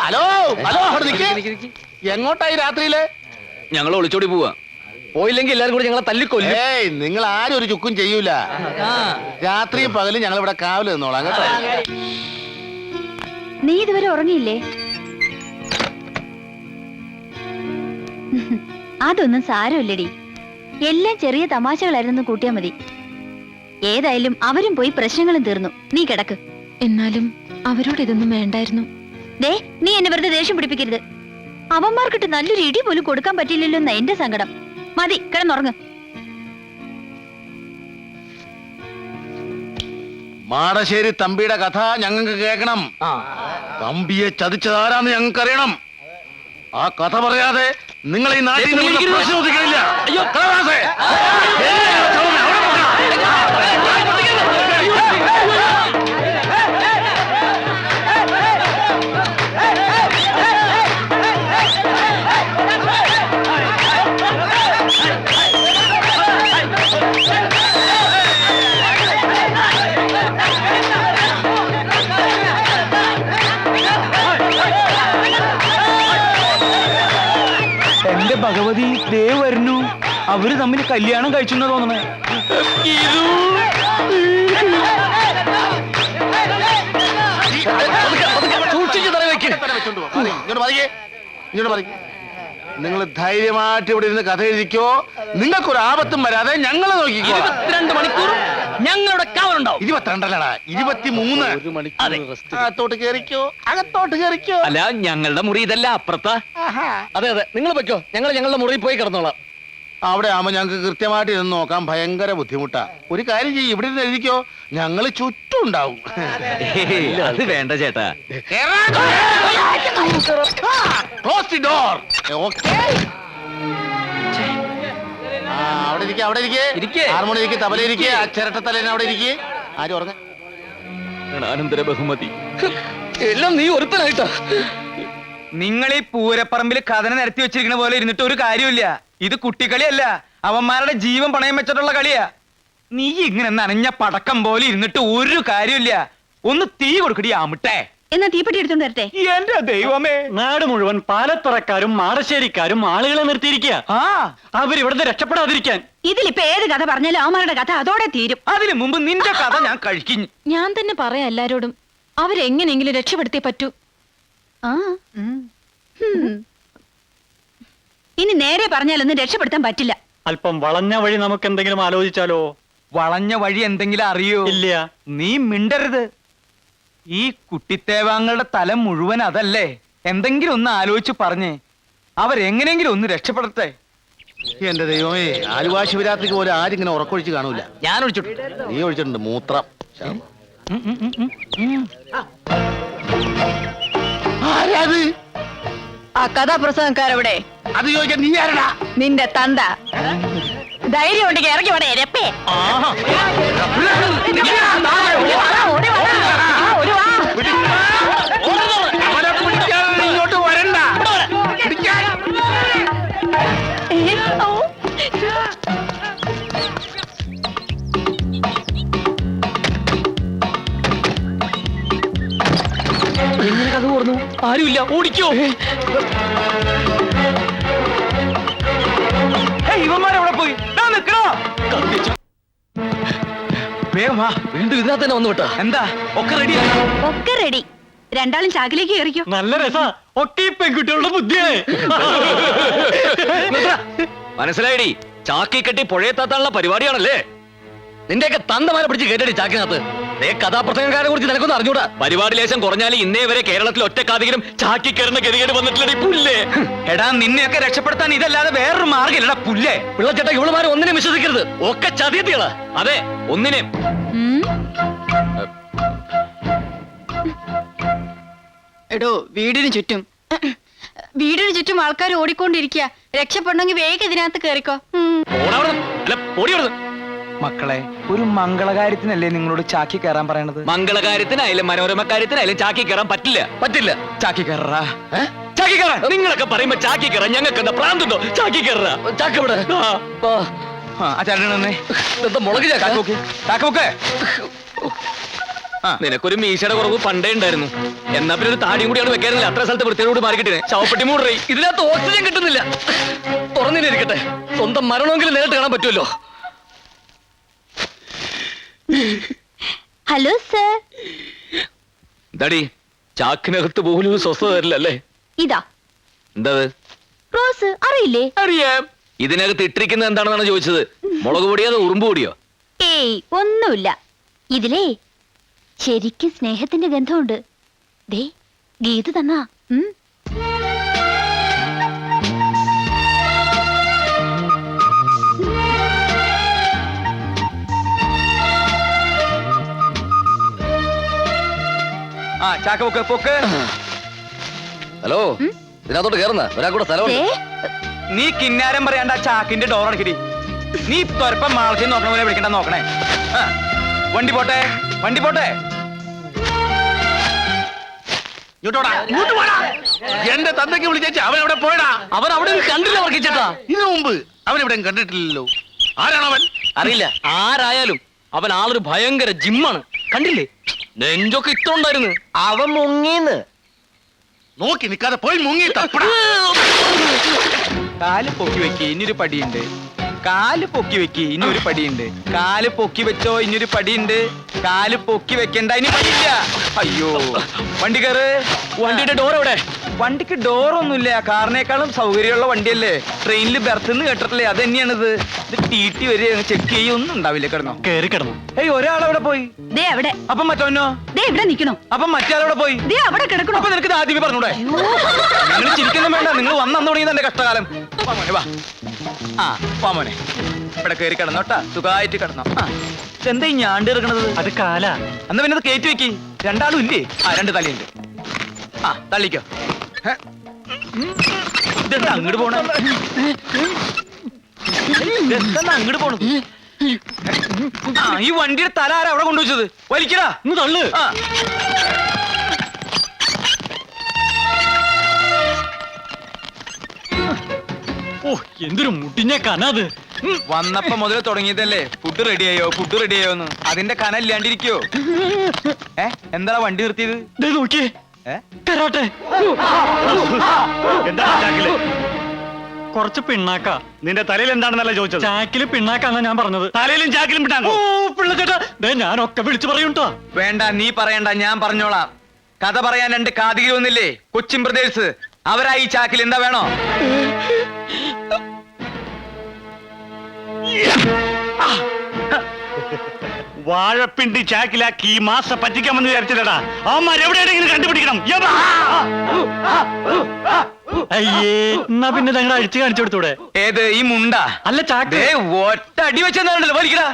Hello hello. എങ്ങോട്ടായി രാത്രിയിൽ ഞങ്ങൾ ഒളിച്ചോടി പോവാ പോയില്ലെങ്കിൽ എല്ലാരും കൂടി ഞങ്ങളെ തല്ലിക്കൊല്ലേ നിങ്ങൾ ആരും ഒരു ചുക്കും ചെയ്യൂല രാത്രിയും പകലും ഞങ്ങൾ ഇവിടെ കാവൽ നിന്നോളാം കേട്ടോ നീ ഇതുവരെ ഉറങ്ങിയില്ലേ അതൊന്നും സാരമില്ലടി. എല്ലാം ചെറിയ തമാശകളായിരുന്നു കൂട്ടിയാ മതി. ഏതായാലും അവരും പോയി പ്രശ്നങ്ങളും തീർന്നു. നീ കിടക്ക്. എന്നാലും അവരോട് ഇതൊന്നും വേണ്ടായിരുന്നു. ദേ നീ എന്നെ വെറുതെ ദേഷ്യം പിടിപ്പിക്കരുത്. അവന്മാർക്കിട്ട് നല്ലൊരു ഇടി പോലും കൊടുക്കാൻ പറ്റില്ലല്ലോ എന്ന എന്റെ സങ്കടം. മതി കിടന്നുറങ്ങ്. മാടശ്ശേരി തമ്പിയുടെ കഥ ഞങ്ങൾക്ക് കേൾക്കണം. തമ്പിയെ ചതിച്ചതാരാന്ന് ഞങ്ങൾക്ക് അറിയണം ആ കഥ പറയാതെ നിങ്ങൾ ഈ നാട്ടിൽ നിന്ന് അയ്യോ. പ്രശ്നം ഒതുക്കണില്ല. ദേ വരുന്നു. അവർ തമ്മിൽ കല്യാണം കഴിച്ചെന്ന് തോന്നണേ. സൂക്ഷിച്ചു തറ വെക്കേ. ഇങ്ങോട്ട് പറയേ ഇങ്ങോട്ട് പതിയെ. നിങ്ങൾ ധൈര്യമായിട്ട് ഇവിടെ ഇരുന്ന് കഥ എഴുതിക്കോ. നിങ്ങൾക്കൊരു ആപത്തും വരാതെ ഞങ്ങൾ നോക്കിക്കോ. ഇരുപത്തിരണ്ട് മണിക്കൂർ ഞങ്ങളുടെ കാവലുണ്ടാവും ഇരുപത്തിരണ്ടല്ലടാ ഇരുപത്തിമൂന്ന്. അതെ. അകത്തോട്ട് കേറിക്കോ അകത്തോട്ട് കേറിക്കോ. അല്ല ഞങ്ങളുടെ മുറി ഇതല്ല അപ്പുറത്താ. അതെ അതെ. നിങ്ങൾ വെക്കോ. ഞങ്ങൾ ഞങ്ങളുടെ മുറിയിൽ പോയി കിടന്നോളാം. അവിടെ ആവുമ്പോ ഞങ്ങൾക്ക് കൃത്യമായിട്ട് ഇരുന്ന് നോക്കാൻ ഭയങ്കര ബുദ്ധിമുട്ടാ. ഒരു കാര്യം ചെയ്യും ഇവിടെ ഇരുന്ന് എഴുതിക്കോ. ഞങ്ങൾ ചുറ്റും ഉണ്ടാവും അത് വേണ്ട ചേട്ടാ. ക്ലോസ് ദി ഡോർ ഓക്കേ അവിടെ ഇരിക്കെ അവിടെ ഇരിക്കേ. ഇരിക്ക്. ഹാർമോണി ഇരിക്കെ തബല ഇരിക്കെ. ആ ചിരട്ടത്തലേനെ അവിടെ ഇരിക്കെ. ആര് ഉറങ്ങ? അനന്തര ബഹുമതി. എല്ലാം നീ ഒരുത്തനായിട്ടാ. നിങ്ങൾ ഈ പൂരപ്പറമ്പിൽ കഥന നിരത്തി വെച്ചിരിക്കുന്ന പോലെ ഇരുന്നിട്ട് ഒരു കാര്യമില്ല ഇത് കുട്ടിക്കളിയല്ല അവന്മാരുടെ ജീവൻ പണയം വെച്ചിട്ടുള്ള കളിയാ. നീ ഇങ്ങനെ നനഞ്ഞ പടക്കം പോലെ ഇരുന്നിട്ട് ഒരു കാര്യമില്ല ഒന്ന് തീ കൊടുക്കടി ആമിട്ടെ എന്നാ തീപ്പെട്ടി എടുത്തോണ്ട് വരട്ടെ. എന്റെ ദൈവമേ. നാട് മുഴുവൻ പാലത്തറക്കാരും മാടശ്ശേരിക്കാരും ആളുകളെ നിർത്തിയിരിക്കുക ആ. അവരിവിടുന്ന് രക്ഷപ്പെടാതിരിക്കാൻ. ഇതിലിപ്പോ ഏത് കഥ പറഞ്ഞാലും അവന്മാരുടെ കഥ അതോടെ തീരും. അതിനു മുമ്പ് നിന്റെ കഥ ഞാൻ കഴിക്കും. ഞാൻ തന്നെ പറയാം എല്ലാരോടും. അവരെങ്ങനെങ്കിലും രക്ഷപ്പെടുത്തിയേ പറ്റൂ. ആ. ഹും. ഇനി നേരെ പറഞ്ഞാലൊന്നും രക്ഷപ്പെടുത്താൻ പറ്റില്ല. അല്പം വളഞ്ഞ വഴി നമുക്ക് എന്തെങ്കിലും ആലോചിച്ചാലോ? വളഞ്ഞ വഴി എന്തെങ്കിലും അറിയോ? ഇല്ല. നീ മിണ്ടരുത്. ഈ കുട്ടിത്തേവാങ്ങളുടെ തലം മുഴുവൻ അതല്ലേ? എന്തെങ്കിലും ഒന്ന് ആലോചിച്ച് പറഞ്ഞേ അവരെങ്ങനെങ്കിലും ഒന്ന് രക്ഷപ്പെടട്ടെ എന്റെ ദൈവമേ ആലുവാ ശിവരാത്രിക്ക് പോലും ആരും ഇങ്ങനെ ഉറക്കൊഴിച്ച് കാണൂല. ഞാൻ ഒഴിച്ചിട്ടുണ്ട്. നീ ഒഴിച്ചിട്ടുണ്ട് മൂത്രം. ആ കഥാപ്രസംഗക്കാരവിടെ. അത് ചോദിക്കാൻ നീ ആരടാ? നിന്റെ തന്ത. ധൈര്യം ഉണ്ടെങ്കിൽ ഇറങ്ങി വേണേ രപ്പേ. ആരുമില്ല. ഓടിക്കോ. ഇവന്മാരവിടെ പോയി? മനസ്സിലായി നിക്കണോ? വേഗം വീണ്ടും ഇതിനകത്ത് തന്നെ വന്നു വിട്ടാ. എന്താ? ഒക്കെ റെഡി ഒക്കെ റെഡി രണ്ടാളും ചാക്കിലേക്ക് കയറിക്കോ. നല്ല രസാ. ഒക്കെ ഈ പെൺകുട്ടികളുടെ ബുദ്ധിയാണ് മനസ്സിലായിടി? ചാക്കി കെട്ടി പുഴയെത്താത്താനുള്ള പരിപാടിയാണല്ലേ? നിന്റെയൊക്കെ തന്തമാരെ പിടിച്ച് കേട്ടടി ചാക്കിനകത്ത്. കഥാപ്രസംഗക്കാരെ കുറിച്ച് നിനക്കൊന്നും അറിഞ്ഞൂടാ. പരിപാടി ലേശം കുറഞ്ഞാൽ ഇന്നേ വരെ കേരളത്തിൽ ഒറ്റക്കാതെങ്കിലും ചാക്കി കയറുന്ന ഗതികേട് വന്നിട്ടില്ല പുല്ലേ? എടാ നിന്നെയൊക്കെ രക്ഷപ്പെടുത്താൻ ഇതല്ലാതെ വേറൊരു മാർഗമില്ലടാ പുല്ലേ? പിള്ളച്ചേട്ട ഇവളുമാരെ ഒന്നിനെ വിശ്വസിക്കരുത്. ഒക്കെ ചതിയത്തികളാ. അതെ ഒന്നിനെ. എടോ വീടിന് ചുറ്റും. വീടിന് ചുറ്റും ആൾക്കാർ ഓടിക്കൊണ്ടിരിക്കുക രക്ഷപ്പെടണമെങ്കിൽ വേഗം ഇതിനകത്ത് കയറിക്കോ. ഓടാവിടുന്ന് അല്ല ഓടി വിടുന്നു മക്കളെ ഒരു മംഗളകാര്യത്തിനല്ലേ നിങ്ങളോട് ചാക്കി കയറാൻ പറയണത്? മംഗളകാര്യത്തിനായാലും മനോരമ കാര്യത്തിനായാലും ചാക്കി കയറാൻ പറ്റില്ല. പറ്റില്ല. ചാക്കി കയറാ ചാക്കി കയറാ. നിങ്ങളൊക്കെ പറയുമ്പോ ചാക്കി കയറാൻ ഞങ്ങൾക്ക് എന്താ പ്രാന്തുണ്ടോ? ചാക്കി കയറാ ചാക്കി ഇവിടെ. ആ. ആ ഇതെന്താ മുളക് ചാക്ക? ചാക്ക് ചാക്ക് ആ. നിനക്കൊരു മീശയുടെ കുറവ് പണ്ടേ ഉണ്ടായിരുന്നു. എന്നാ പിന്നെ ഒരു താടിയും കൂടിയാണ് വെക്കാനില്ല അത്ര സ്ഥലത്ത് വൃത്തിയോട് മാറിക്കിട്ടേ ചവപ്പെട്ടി മൂടറി. ഇതിനകത്ത് ഓക്സിജൻ കിട്ടുന്നില്ല. തുറന്നിരിക്കട്ടെ. സ്വന്തം മരണമെങ്കിലും നേരിട്ട് കാണാൻ പറ്റുമല്ലോ. Hello sir. ഡാഡി ചാക്കിനകത്ത് പോലും സ്വസ്ഥത തരില്ലല്ലേ ഇതാ. എന്താ? റോസ് അറിയില്ലേ? അറിയാം. ഇതിനകത്ത് ഇട്ടിരിക്കുന്നത് എന്താണെന്നാണ് ചോദിച്ചത്? മുളക് പൊടിയോ അതോ ഉറുമ്പ് പൊടിയോ? ഏയ് ഒന്നുമില്ല. ഇതിലേ ശരിക്കും സ്നേഹത്തിന്റെ ഗന്ധമുണ്ട്. ദേ ഗീത തന്നാ. ഉം. ചാക്ക് പൊക്ക്. പൊക്ക് ഹലോ ഇതിനകത്തോട്ട് കേറുന്ന ഒരാൾക്കൂടെ ദേ സ്ഥലമുണ്ട്. നീ കിന്നാരം പറയാണ്ട് ആ ചാക്കിന്റെ ഡോർ അടക്കിടി നീ തൊരപ്പം മാളത്തിൽ നോക്കണ പോലെ വിളിക്കണ്ട നോക്കണേ. വണ്ടി പോട്ടെ വണ്ടി പോട്ടെ. എന്റെ തന്തയ്ക്ക് വിളിച്ചേച്ച് അവൻ അവിടെ പോയടാ? അവൻ അവിടെ കണ്ടില്ല വർക്കിച്ചേട്ടാ ഇതിനു മുമ്പ് അവൻ ഇവിടെ കണ്ടിട്ടില്ലല്ലോ. ആരാണ് അവൻ അറിയില്ല. ആരായാലും അവൻ ആളൊരു ഭയങ്കര ജിമ്മാണ്. കണ്ടില്ലേ? നെഞ്ചൊക്കെ ഇത്തോണ്ടായിരുന്നു അവൻ മുങ്ങീന്ന്. നോക്കി നിൽക്കാതെ പോയി മുങ്ങി തപ്പടാ കാൽ പൊക്കി വെക്കി ഇനിയൊരു പടിയുണ്ട്. കാൽ പൊക്കി വെക്കി ഇനി ഒരു പടിയുണ്ട്. കാൽ പൊക്കി വെച്ചോ ഇനിയൊരു പടിയുണ്ട്. കാൽ പൊക്കി വെക്കണ്ട ഇനി പടിയില്ല. അയ്യോ. വണ്ടി കയറ്. വണ്ടിയുടെ ഡോർ എവിടെ? വണ്ടിക്ക് ഡോറൊന്നുമില്ല. കാറിനേക്കാളും സൗകര്യമുള്ള വണ്ടിയല്ലേ? ട്രെയിനിൽ ബെർത്ത് നിന്ന് കേട്ടിട്ടില്ലേ? അത് തന്നെയാണിത് ഇത് ടി ടി വരിക ചെക്ക് ചെയ്യൊന്നും ഉണ്ടാവില്ല. കിടന്നോ. കേറി കിടന്നു. ഏയ് ഒരാളവിടെ പോയി? ദേ അവിടെ. അപ്പം മറ്റോനോ ദേ ഇവിടെ നിക്കണോ. അപ്പം മറ്റേ പോയി? ദേ അവിടെ കിടക്കണോ. അപ്പൊ നിനക്ക് ഇത് ആദ്യമേ പറഞ്ഞൂടെ? നിങ്ങൾ ചിരിക്കുന്നു വേണ്ട. നിങ്ങൾ വന്നു തുടങ്ങിയത് എന്റെ കഷ്ടകാലം. വാ മോനെ വാ. ആ വാ മോനെ. ഇവിടെ കയറി കിടന്നോട്ടാ സുഖമായിട്ട് കിടന്നോ. ആ. എന്താ ഈ ഞാണ്ട് ഇറങ്ങണത് അത് കാല. എന്നാ പിന്നെ അത് കയറ്റി വെക്കി. രണ്ടാളും ഇല്ലേ? ആ രണ്ട് തലയുണ്ട്. ആ തള്ളിക്കോ. ഇതെന്താ അങ്ങോട്ട് പോണ? ഇതെന്താ അങ്ങോട്ട് പോണത്? ആ ഈ വണ്ടിയുടെ തല ആരാ അവിടെ കൊണ്ടുവച്ചത്? വലിക്കടാ. ഇന്ന് തള്ളു. ആ. ഓ എന്തൊരു മുട്ടിഞ്ഞ കനത്. വന്നപ്പോ മുതൽ തുടങ്ങിയതല്ലേ? ഫുഡ് റെഡിയായോ? ഫുഡ് റെഡിയായോന്ന്. അതിന്റെ കന ഇല്ലാണ്ടിരിക്കോ ഏ? എന്താ വണ്ടി നിർത്തിയത്? നോക്കിയേ. കരാട്ടെ എന്താ ചാക്കിൽ? കുറച്ച് പിണ്ണാക്ക. നിന്റെ തലയിൽ എന്താണെന്നല്ല ചോദിച്ചത്? ചാക്കിൽ പിണ്ണാക്കാന്നാ ഞാൻ പറഞ്ഞത്. തലയിലും ചാക്കിലും ഓ വിട്ടാങ്കോ പിള്ളച്ചേട്ടാ. ദേ ഞാനൊക്കെ വിളിച്ചു പറയൂട്ടോ. വേണ്ട നീ പറയണ്ട ഞാൻ പറഞ്ഞോളാം. കഥ പറയാൻ രണ്ട് കാതികി ഒന്നില്ലേ കൊച്ചിൻ ബ്രദേഴ്സ്? അവരാ ഈ ചാക്കിൽ എന്താ വേണോ? വാഴപ്പിണ്ടി ചാക്കിലാക്കി ഈ മാസം പറ്റിക്കാമെന്ന് വിചാരിച്ചില്ലടാ. അവന്മാർ എവിടെയെങ്കിലും കണ്ടുപിടിക്കണം. അയ്യേ എന്നാ പിന്നെ ഞങ്ങൾ അഴിച്ചു കാണിച്ചു കൊടുത്തൂടെ? ഏത് ഈ മുണ്ട? അല്ല ചാക്ക്. ഒറ്റ അടി വെച്ചെന്നാണല്ലോ വലിക്കടാ.